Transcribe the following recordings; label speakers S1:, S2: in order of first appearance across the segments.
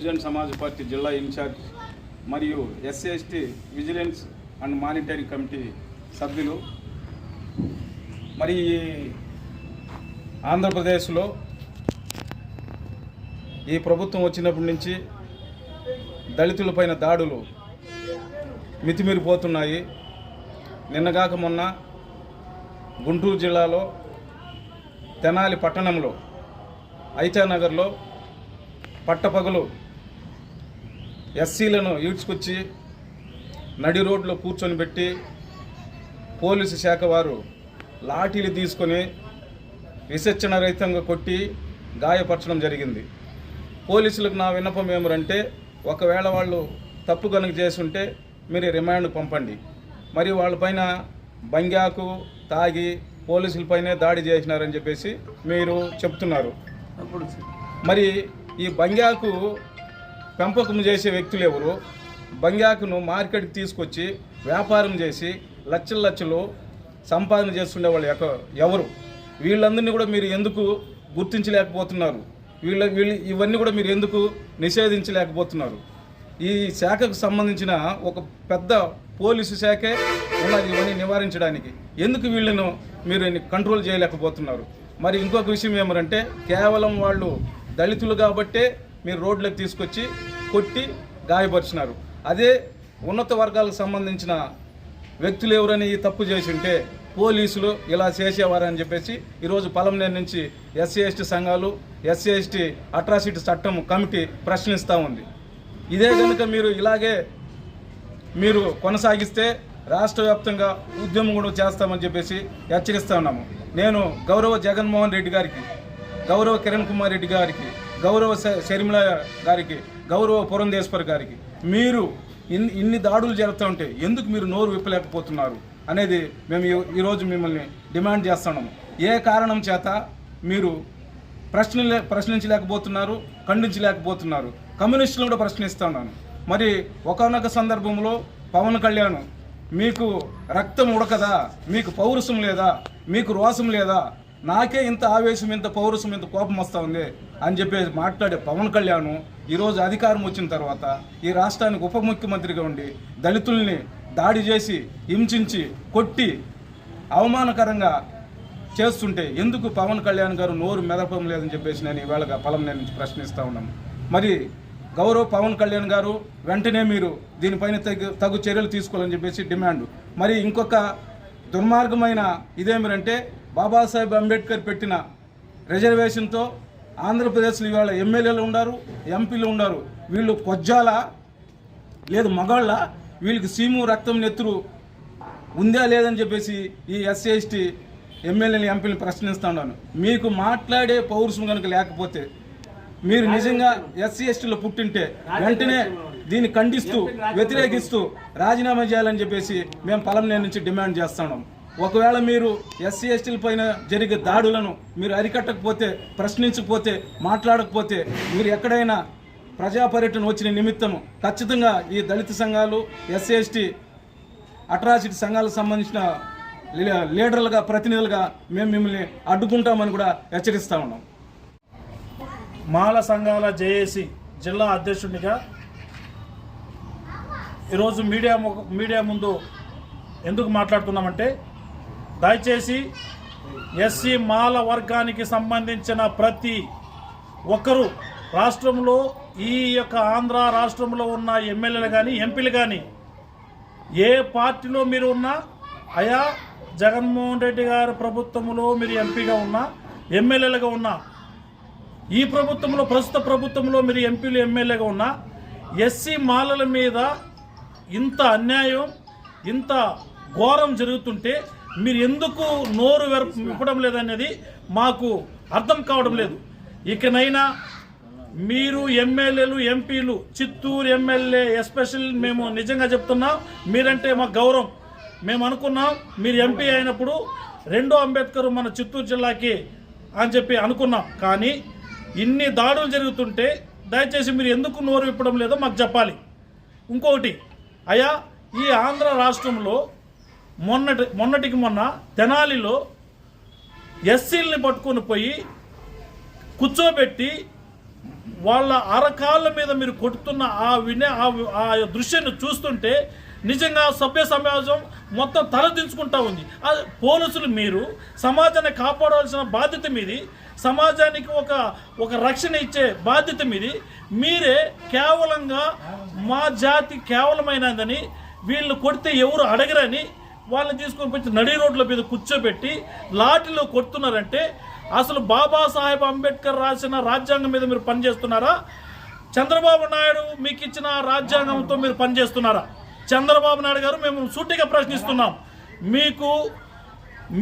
S1: Bahujan Samaj party జిల్లా incharge మరియు SC ST vigilance and monitoring committee సభ్యులు. మరి ఈ ఆంధ్రప్రదేశ్లో ఈ ప్రభుత్వం వచ్చినప్పటి నుంచి దళితులపైన దాడులు మితిమీరిపోతున్నాయి. నిన్నగాక మొన్న గుంటూరు జిల్లాలో తెనాలి పట్టణంలో ఐచానగర్లో పట్టపగలు ఎస్సీలను ఈడ్చుకొచ్చి నడి రోడ్లో కూర్చొని పెట్టి పోలీసు శాఖ వారు లాఠీలు తీసుకొని విచక్షణ రహితంగా కొట్టి గాయపరచడం జరిగింది. పోలీసులకు నా విన్నపం ఏమిరంటే ఒకవేళ వాళ్ళు తప్పు కనుక చేసుంటే మీరు రిమాండ్ పంపండి. మరి వాళ్ళపైన బంగ్యాకు తాగి పోలీసులపైనే దాడి చేసినారని చెప్పేసి మీరు చెప్తున్నారు. మరి ఈ బంగ్యాకు పెంపకం చేసే వ్యక్తులు ఎవరు? బంగాకును మార్కెట్కి తీసుకొచ్చి వ్యాపారం చేసి లక్షల లక్షలు సంపాదన చేస్తుండే వాళ్ళు ఎవరు? వీళ్ళందరినీ కూడా మీరు ఎందుకు గుర్తించలేకపోతున్నారు? వీళ్ళ వీళ్ళు ఇవన్నీ కూడా మీరు ఎందుకు నిషేధించలేకపోతున్నారు? ఈ శాఖకు సంబంధించిన ఒక పెద్ద పోలీసు శాఖే ఉన్నది ఇవన్నీ నివారించడానికి. ఎందుకు వీళ్ళను మీరు కంట్రోల్ చేయలేకపోతున్నారు? మరి ఇంకొక విషయం ఏమంటే కేవలం వాళ్ళు దళితులు కాబట్టే మీరు రోడ్లకు తీసుకొచ్చి కొట్టి గాయపరిచినారు. అదే ఉన్నత వర్గాలకు సంబంధించిన వ్యక్తులు ఎవరని ఈ తప్పు చేసి ఉంటే పోలీసులు ఇలా చేసేవారని చెప్పేసి ఈరోజు పలంనేరు నుంచి ఎస్సీ ఎస్టీ సంఘాలు ఎస్సీ ఎస్టీ అట్రాసిటీ చట్టం కమిటీ ప్రశ్నిస్తూ ఉంది. ఇదే కనుక మీరు ఇలాగే మీరు కొనసాగిస్తే రాష్ట్ర వ్యాప్తంగా ఉద్యమం కూడా చేస్తామని చెప్పేసి హెచ్చరిస్తా ఉన్నాము. నేను గౌరవ జగన్మోహన్ రెడ్డి గారికి గౌరవ కిరణ్ కుమార్ రెడ్డి గారికి గౌరవ శ- గారికి గౌరవ పురంధేశ్వర్ గారికి మీరు ఇన్ని ఇన్ని దాడులు జరుగుతుంటే ఎందుకు మీరు నోరు విప్పలేకపోతున్నారు అనేది మేము ఈ- ఈరోజు మిమ్మల్ని డిమాండ్ చేస్తున్నాము. ఏ కారణం చేత మీరు ప్రశ్న ప్రశ్నించలేకపోతున్నారు ఖండించలేకపోతున్నారు? కమ్యూనిస్టులు కూడా ప్రశ్నిస్తున్నాను మరి ఒకనొక సందర్భంలో పవన్ కళ్యాణ్ మీకు రక్తం ఉడకదా? మీకు పౌరుషం లేదా? మీకు రోసం లేదా? నాకే ఇంత ఆవేశం ఇంత పౌరుషం ఇంత కోపం వస్తూ ఉంది అని చెప్పేసి మాట్లాడే పవన్ కళ్యాణ్ ఈరోజు అధికారం వచ్చిన తర్వాత ఈ రాష్ట్రానికి ఉప ముఖ్యమంత్రిగా ఉండి దళితుల్ని దాడి చేసి హింసించి కొట్టి అవమానకరంగా చేస్తుంటే ఎందుకు పవన్ కళ్యాణ్ గారు నోరు మెదపడం లేదని చెప్పేసి నేను ఈవేళగా పొలం నేను నుంచి ప్రశ్నిస్తూ ఉన్నాను మరి గౌరవ్ పవన్ కళ్యాణ్ గారు వెంటనే మీరు దీనిపైన తగు తగు చర్యలు తీసుకోవాలని చెప్పేసి డిమాండ్. మరి ఇంకొక దుర్మార్గమైన ఇదేమిటంటే బాబాసాహెబ్ అంబేద్కర్ పెట్టిన రిజర్వేషన్తో ఆంధ్రప్రదేశ్లో ఇవాళ ఎమ్మెల్యేలు ఉన్నారు ఎంపీలు ఉన్నారు వీళ్ళు కొజ్జాల లేదు మగాళ్ళ వీళ్ళకి సీము రక్తం నెత్తురు ఉందా లేదని చెప్పేసి ఈ ఎస్సీ ఎస్టీ ఎమ్మెల్యేని ఎంపీని ప్రశ్నిస్తున్నాను మీకు మాట్లాడే పౌరుషం కనుక లేకపోతే మీరు నిజంగా ఎస్సీ ఎస్టీలో పుట్టింటే వెంటనే దీన్ని ఖండిస్తూ వ్యతిరేకిస్తూ రాజీనామా చేయాలని చెప్పేసి మేము పలంనేరు నుంచి డిమాండ్ చేస్తున్నాం ఒకవేళ మీరు ఎస్సీ ఎస్టీల పైన జరిగే దాడులను మీరు అరికట్టకపోతే ప్రశ్నించకపోతే మాట్లాడకపోతే మీరు ఎక్కడైనా ప్రజా పర్యటన వచ్చిన నిమిత్తం ఖచ్చితంగా ఈ దళిత సంఘాలు ఎస్సీ ఎస్టీ అట్రాసిటీ సంఘాలకు సంబంధించిన లీ- లీడర్లుగా ప్రతినిధులుగా మేము మిమ్మల్ని అడ్డుకుంటామని కూడా హెచ్చరిస్తూ ఉన్నాం.
S2: మాల సంఘాల జేఏసీ జిల్లా అధ్యక్షుడిగా ఈరోజు మీడియా మీడియా ముందు ఎందుకు మాట్లాడుతున్నామంటే దయచేసి ఎస్సీ మాల వర్గానికి సంబంధించిన ప్రతి ఒక్కరూ రాష్ట్రంలో ఈ యొక్క ఆంధ్ర రాష్ట్రంలో ఉన్న ఎమ్మెల్యేలు కానీ ఎంపీలు కానీ ఏ పార్టీలో మీరు ఉన్నా అయా జగన్మోహన్ రెడ్డి గారి ప్రభుత్వంలో మీరు ఎంపీగా ఉన్నా ఎమ్మెల్యేలుగా ఉన్నా ఈ ప్రభుత్వంలో ప్రస్తుత ప్రభుత్వంలో మీరు ఎంపీలు ఎమ్మెల్యేగా ఉన్నా ఎస్సీ మాలల మీద ఇంత అన్యాయం ఇంత ఘోరం జరుగుతుంటే మీరు ఎందుకు నోరు వెర- విప్పడం లేదనేది మాకు అర్థం కావడం లేదు. ఇకనైనా మీరు ఎమ్మెల్యేలు ఎంపీలు చిత్తూరు ఎమ్మెల్యే ఎస్పెషల్ మేము నిజంగా చెప్తున్నాం మీరంటే మాకు గౌరవం. మేము అనుకున్నాం మీరు ఎంపీ అయినప్పుడు రెండో అంబేద్కర్ మన చిత్తూరు జిల్లాకి అని చెప్పి అనుకున్నాం. కానీ ఇన్ని దాడులు జరుగుతుంటే దయచేసి మీరు ఎందుకు నోరు విప్పడం లేదో మాకు చెప్పాలి. ఇంకొకటి అయ్యా ఈ ఆంధ్ర రాష్ట్రంలో మొన్నటి మొన్నటికి మొన్న తెనాలిలో ఎస్సీల్ని పట్టుకొని పోయి కూర్చోబెట్టి వాళ్ళ అరకాళ్ళ మీద మీరు కొడుతున్న ఆ వినే ఆ దృశ్యాన్ని చూస్తుంటే నిజంగా సభ్య సమాజం మొత్తం తలదించుకుంటా ఉంది. పోలీసులు మీరు సమాజాన్ని కాపాడవలసిన బాధ్యత మీది సమాజానికి ఒక ఒక రక్షణ ఇచ్చే బాధ్యత మీది. మీరే కేవలంగా మా జాతి కేవలమైనదని వీళ్ళు కొడితే ఎవరు అడగరని వాళ్ళని తీసుకొని వచ్చి నడి రోడ్ల మీద కూర్చోబెట్టి లాఠీలో కొడుతున్నారంటే అసలు బాబాసాహెబ్ అంబేద్కర్ రాసిన రాజ్యాంగం మీద మీరు పనిచేస్తున్నారా? చంద్రబాబు నాయుడు మీకు ఇచ్చిన రాజ్యాంగంతో మీరు పనిచేస్తున్నారా? చంద్రబాబు నాయుడు గారు మేము సూటిగా ప్రశ్నిస్తున్నాం. మీకు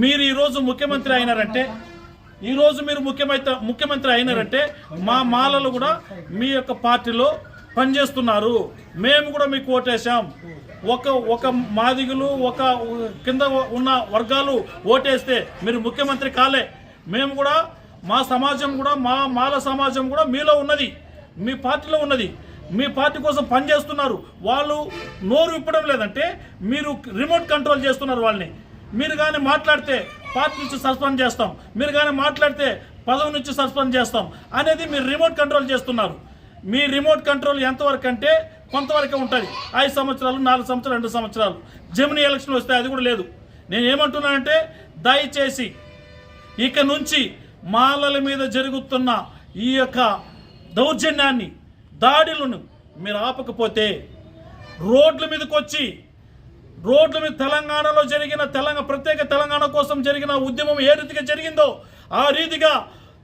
S2: మీరు ఈరోజు ముఖ్యమంత్రి అయినారంటే ఈరోజు మీరు ముఖ్యమంత్రి ముఖ్యమంత్రి అయినారంటే మా మాలలు కూడా మీ యొక్క పార్టీలో పనిచేస్తున్నారు. మేము కూడా మీకు ఓటేసాం ఒక ఒక మాదిగులు ఒక కింద ఉన్న వర్గాలు ఓటేస్తే మీరు ముఖ్యమంత్రి కాలే. మేము కూడా మా సమాజం కూడా మా మాల సమాజం కూడా మీలో ఉన్నది. మీ పార్టీలో ఉన్నది. మీ పార్టీ కోసం పనిచేస్తున్నారు. వాళ్ళు నోరు విప్పడం లేదంటే మీరు రిమోట్ కంట్రోల్ చేస్తున్నారు వాళ్ళని. మీరు కానీ మాట్లాడితే పార్టీ నుంచి సస్పెండ్ చేస్తాం. మీరు కానీ మాట్లాడితే పదవి నుంచి సస్పెండ్ చేస్తాం. అనేది మీరు రిమోట్ కంట్రోల్ చేస్తున్నారు. మీ రిమోట్ కంట్రోల్ ఎంతవరకు అంటే కొంతవరకే ఉంటుంది. ఐదు సంవత్సరాలు నాలుగు సంవత్సరాలు రెండు సంవత్సరాలు. జమిని ఎలక్షన్ వస్తే అది కూడా లేదు. నేను ఏమంటున్నానంటే దయచేసి ఇక నుంచి మాలల మీద జరుగుతున్న ఈ యొక్క దౌర్జన్యాన్ని దాడులను మీరు ఆపకపోతే రోడ్ల మీదకి వచ్చి రోడ్ల మీద తెలంగాణలో జరిగిన తెలంగాణ ప్రత్యేక తెలంగాణ కోసం జరిగిన ఉద్యమం ఏ రీతిగా జరిగిందో ఆ రీతిగా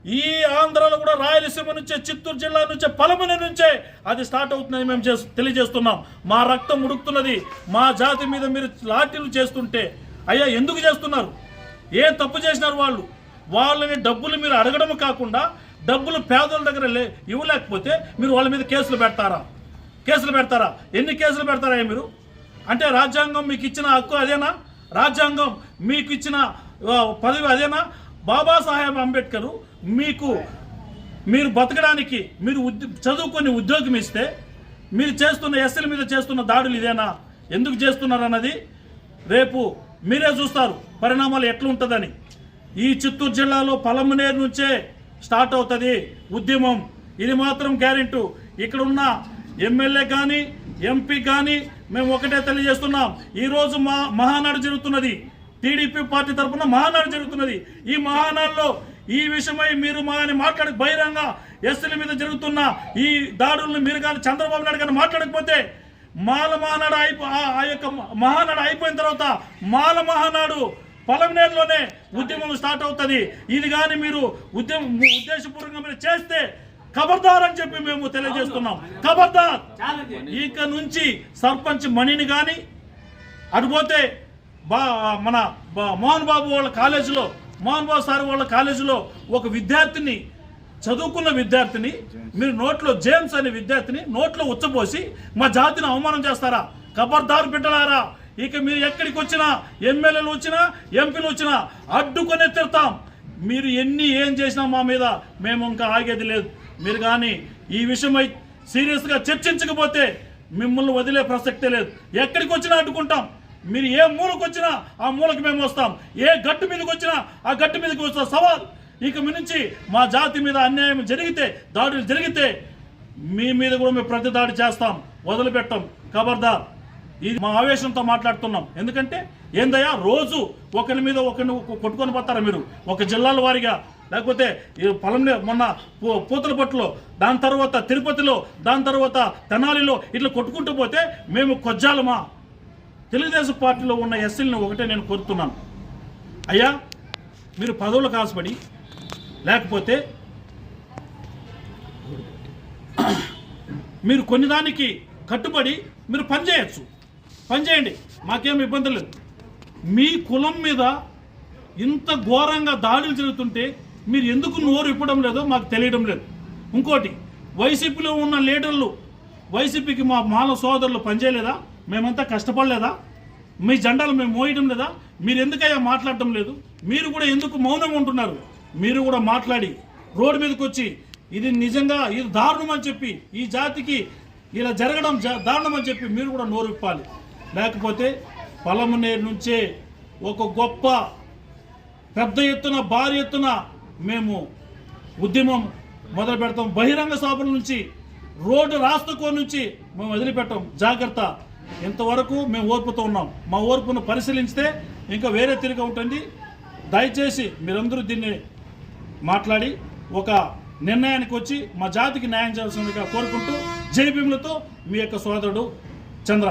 S2: ఈ ఆంధ్రాలో కూడా రాయలసీమ నుంచే చిత్తూరు జిల్లా నుంచే పలమని నుంచే అది స్టార్ట్ అవుతుందని మేము చేస్- తెలియజేస్తున్నాం. మా రక్తం ఉడుకుతున్నది మా జాతి మీద మీరు లాఠీలు చేస్తుంటే అయ్యా ఎందుకు చేస్తున్నారు? ఏం తప్పు చేసినారు వాళ్ళు? వాళ్ళని డబ్బులు మీరు అడగడం కాకుండా డబ్బులు పేదల దగ్గర లే ఇవ్వలేకపోతే మీరు వాళ్ళ మీద కేసులు పెడతారా? కేసులు పెడతారా? ఎన్ని కేసులు పెడతారా మీరు? అంటే రాజ్యాంగం మీకు ఇచ్చిన హక్కు అదేనా? రాజ్యాంగం మీకు ఇచ్చిన పదవి అదేనా? బాబాసాహెబ్ అంబేద్కరు మీకు మీరు బతకడానికి మీరు ఉద్య చదువుకొని ఉద్యోగం ఇస్తే మీరు చేస్తున్న ఎస్ఎల్ మీద చేస్తున్న దాడులు ఇదేనా? ఎందుకు చేస్తున్నారు అన్నది రేపు మీరే చూస్తారు. పరిణామాలు ఎట్లుంటుందని. ఈ చిత్తూరు జిల్లాలో పలమనేరు నుంచే స్టార్ట్ అవుతుంది ఉద్యమం. ఇది మాత్రం గ్యారెంటీ. ఇక్కడ ఉన్న ఎమ్మెల్యే కానీ ఎంపీ కానీ మేము ఒకటే తెలియజేస్తున్నాం. ఈరోజు మా మహానాడు జరుగుతున్నది. టీడీపీ పార్టీ తరఫున మహానాడు జరుగుతున్నది. ఈ మహానాడులో ఈ విషయమై మీరు మా అని మాట్లాడి బహిరంగ ఎస్సీల మీద జరుగుతున్న ఈ దాడులను మీరు కానీ చంద్రబాబు నాయుడు కానీ మాట్లాడకపోతే మాల మహానాడు అయిపో ఆ- యొక్క మహానాడు అయిపోయిన తర్వాత మాల మహానాడు పొలంనేరులోనే ఉద్యమం స్టార్ట్ అవుతుంది. ఇది కానీ మీరు ఉద్యమం ఉద్దేశపూర్వకంగా మీరు చేస్తే ఖబర్దార్ అని చెప్పి మేము తెలియజేస్తున్నాం. ఖబర్దార్ ఇక నుంచి సర్పంచ్ మణిని కానీ అటుపోతే బా మన మోహన్ బాబు వాళ్ళ కాలేజీలో మోహన్ బాబు సార్ వాళ్ళ కాలేజీలో ఒక విద్యార్థిని చదువుకున్న విద్యార్థిని మీరు నోట్లో జేమ్స్ అనే విద్యార్థిని నోట్లో ఉచ్చపోసి మా జాతిని అవమానం చేస్తారా? కబర్దారు బిడ్డలారా? ఇక మీరు ఎక్కడికి వచ్చినా ఎమ్మెల్యేలు వచ్చినా ఎంపీలు వచ్చినా అడ్డుకొని తిడతాం. మీరు ఎన్ని ఏం చేసినా మా మీద మేము ఇంకా ఆగేది లేదు. మీరు కానీ ఈ విషయమై సీరియస్గా చర్చించకపోతే మిమ్మల్ని వదిలే ప్రసక్తే లేదు. ఎక్కడికి వచ్చినా అడ్డుకుంటాం. మీరు ఏ మూలకు వచ్చినా ఆ మూలకు మేము వస్తాం. ఏ గట్టు మీదకి వచ్చినా ఆ గట్టు మీదకి వస్తాం సవాల్. ఇక మీ నుంచి మా జాతి మీద అన్యాయం జరిగితే దాడులు జరిగితే మీ మీద కూడా మేము ప్రతి దాడి చేస్తాం వదిలిపెట్టాం. ఖబర్దార్ ఇది మా ఆవేశంతో మాట్లాడుతున్నాం. ఎందుకంటే ఏందయ్యా రోజు ఒకరి మీద ఒకరిని కొట్టుకొని పోతారా మీరు? ఒక జిల్లాల వారిగా లేకపోతే ఈ పొలంలో మొన్న పూ- పూతలపట్టులో దాని తర్వాత తిరుపతిలో దాని తర్వాత తెనాలిలో ఇట్లా కొట్టుకుంటూ పోతే మేము కొజ్జాలమా? తెలుగుదేశం పార్టీలో ఉన్న ఎస్సీలను ఒకటే నేను కోరుతున్నాను. అయ్యా మీరు పదవులు కాసుపడి లేకపోతే మీరు కొన్ని దానికి కట్టుబడి మీరు పని పనిచేయండి మాకేం ఇబ్బంది లేదు. మీ కులం మీద ఇంత ఘోరంగా దాడులు జరుగుతుంటే మీరు ఎందుకు నోరు ఇప్పడం లేదో మాకు తెలియడం లేదు. ఇంకోటి వైసీపీలో ఉన్న లీడర్లు వైసీపీకి మా మాల సోదరులు పనిచేయలేదా? మేమంతా కష్టపడలేదా? మీ జెండాలు మేము మోయడం లేదా? మీరు ఎందుకయ్యా మాట్లాడటం లేదు? మీరు కూడా ఎందుకు మౌనం ఉంటున్నారు? మీరు కూడా మాట్లాడి రోడ్డు మీదకి వచ్చి ఇది నిజంగా ఇది దారుణం అని చెప్పి ఈ జాతికి ఇలా జరగడం జా- దారుణం అని చెప్పి మీరు కూడా నోరు విప్పాలి. లేకపోతే పలమనేరు నుంచే ఒక గొప్ప పెద్ద ఎత్తున భారీ ఎత్తున మేము ఉద్యమం మొదలు పెడతాం. బహిరంగ సభల నుంచి రోడ్డు రాస్తకో నుంచి మేము వదిలిపెట్టాం. జాగ్రత్త. ఇంతవరకు మేము ఓర్పుతో ఉన్నాం. మా ఓర్పును పరిశీలించితే ఇంకా వేరే తిరిగి ఉంటుంది దయచేసి మీరందరూ దీన్ని మాట్లాడి ఒక నిర్ణయానికి వచ్చి మా జాతికి న్యాయం చేయాల్సిందిగా కోరుకుంటూ జై భీములతో మీ యొక్క సోదరుడు చంద్ర.